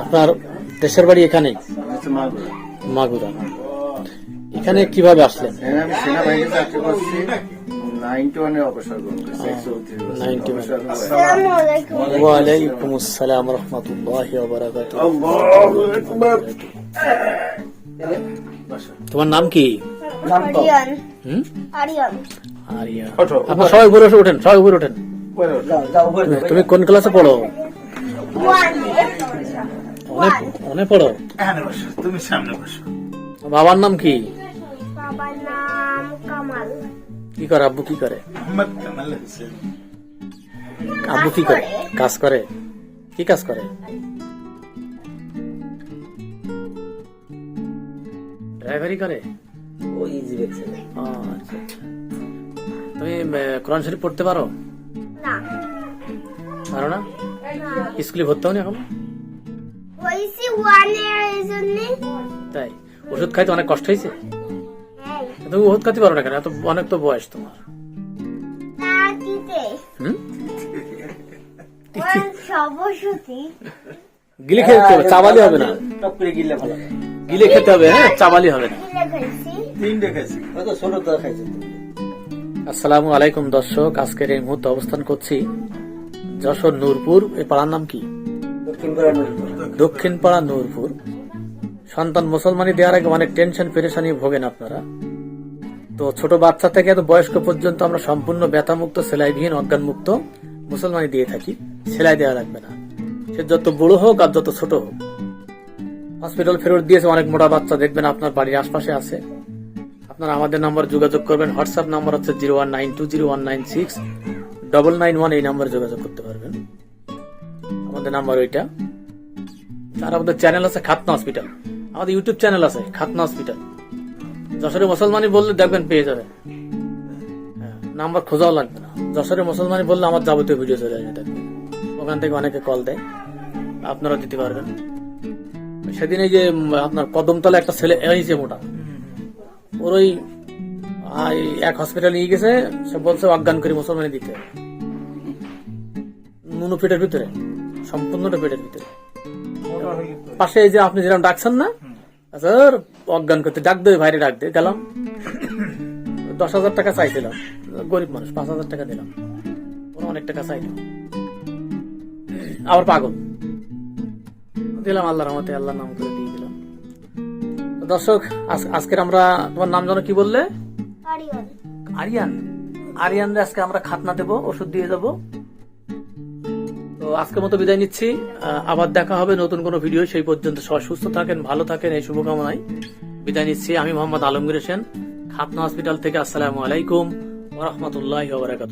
আপনার দেশের বাড়ি এখানে? মাগুরা। এখানে কীভাবে আসলেন? আমি সেনাবাহিনীতে চাকরি করছি নাইনটি ওয়ানে অবসর গ্রহণ করছি। একশো উনত্রিশ বছর। 91 অবসর গ্রহণ করছি। আসসালামু আলাইকুম। ওয়ালাইকুম আসসালাম রহমতুল্লাহ তোমার নাম কি? আরিয়ান। হুম? আরিয়ান। আরিয়া আপনার সবাই উপরে ওঠেন সবাই উপরে ওঠেন তুমি- তুমি কোন ক্লাসে পড়ো ওয়ান অনেক পড়ো তুমি সামনে বসো বাবার নাম কি? বাবার নাম কামাল। কি করে আব্বু কি করে? আব্বু কি করে? কাজ করে। কি কাজ করে? ড্রাইভারি করে? ও, আচ্ছা, আচ্ছা। তুমি কোরআন শরীফ পড়তে পারো? না। পারো না? স্কুলে ভর্তি হওনি এখন? হয়েছি ওয়ানের এই জন্য। তাই? ওষুধ খাইতে অনেক কষ্ট হয়েছে? হ্যাঁ। তুমি ওষুধ খাইতে পারো না কেন? এত অনেক তো বয়স তোমার। হুম? গিলে খেতে হবে চাবালি হবে না। গিলে খেতে হবে হ্যাঁ চাবালি হবে না। তিনটে খাইছি হয়তো ছোট তো খাইছে। আসসালামু আলাইকুম দর্শক। আজকের এই মুহূর্তে অবস্থান করছি যশোর নূরপুর। এই পাড়ার নাম কি? দক্ষিণ পাড়া নূরপুর। সন্তান মুসলমানি দেওয়ার আগে অনেক টেনশন পেরেশানি ভোগেন আপনারা। তো ছোট বাচ্চা থেকে এত বয়স্ক পর্যন্ত আমরা সম্পূর্ণ ব্যথামুক্ত সেলাইবিহীন অজ্ঞানমুক্ত মুসলমানি দিয়ে থাকি। সেলাই দেওয়া লাগবে না। সে যত বড় হোক আর যত ছোট হোক। হসপিটাল ফেরত দিয়েছে অনেক মোটা বাচ্চা দেখবেন আপনার বাড়ির আশপাশে আছে। আপনারা আমাদের নাম্বার যোগাযোগ করবেন। হোয়াটসঅ্যাপ নাম্বার হচ্ছে zero one nine two zero one nine six. Double nine one এই নাম্বারে যোগাযোগ করতে পারবেন। আমাদের নাম্বার ওইটা। আর আমাদের চ্যানেল আছে খাতনা হসপিটাল। আমাদের ইউটিউব চ্যানেল আছে খাতনা হসপিটাল। যশোরে মুসলমানি বললে দেখবেন পেয়ে যাবেন হ্যাঁ, নাম্বার খোঁজাও লাগবে না। যশোরে মুসলমানি বললে আমার যাবতীয় ভিডিও চলে আসবে দেখবেন। ওখান থেকে অনেকে কল দেয়। আপনারা দিতে পারবেন। সেদিন এই যে আপনার কদমতলা একটা ছেলে এইছে মোটা। ওর ওই এক হসপিটাল নিয়ে গেছে সে বলছে অজ্ঞান করে মুসলমানি দিতে নুনু পেটের ভিতরে সম্পূর্ণটা পেটের ভিতরে। পাশে এই যে আপনি যেরকম ডাকছেন না ওর অজ্ঞান করতে ডাক দেবে বাইরে ডাক দিয়ে গেলাম দশ হাজার টাকা চাইছিলাম। গরিব মানুষ পাঁচ হাজার টাকা দিলাম। ওরা অনেক টাকা চাইল। আবার পাগল। দিলাম আল্লাহর রহমতে আল্লাহ নাম করে। দর্শক আজ- আজকের আমরা তোমার নাম জানো কি বললে? আরিয়ান। আরিয়ান। আজকে আমরা খাতনা দেব ওষুধ দিয়ে যাব তো আজকের মতো বিদায় নিচ্ছি। আবার দেখা হবে নতুন কোনো ভিডিও সেই পর্যন্ত সবাই সুস্থ থাকেন ভালো থাকেন এই শুভকামনায়। বিদায় নিচ্ছি আমি মোহাম্মদ আলমগীর হোসেন খাতনা হসপিটাল থেকে আসসালামু আলাইকুম ওরহমতুল্লাহ বারাকাত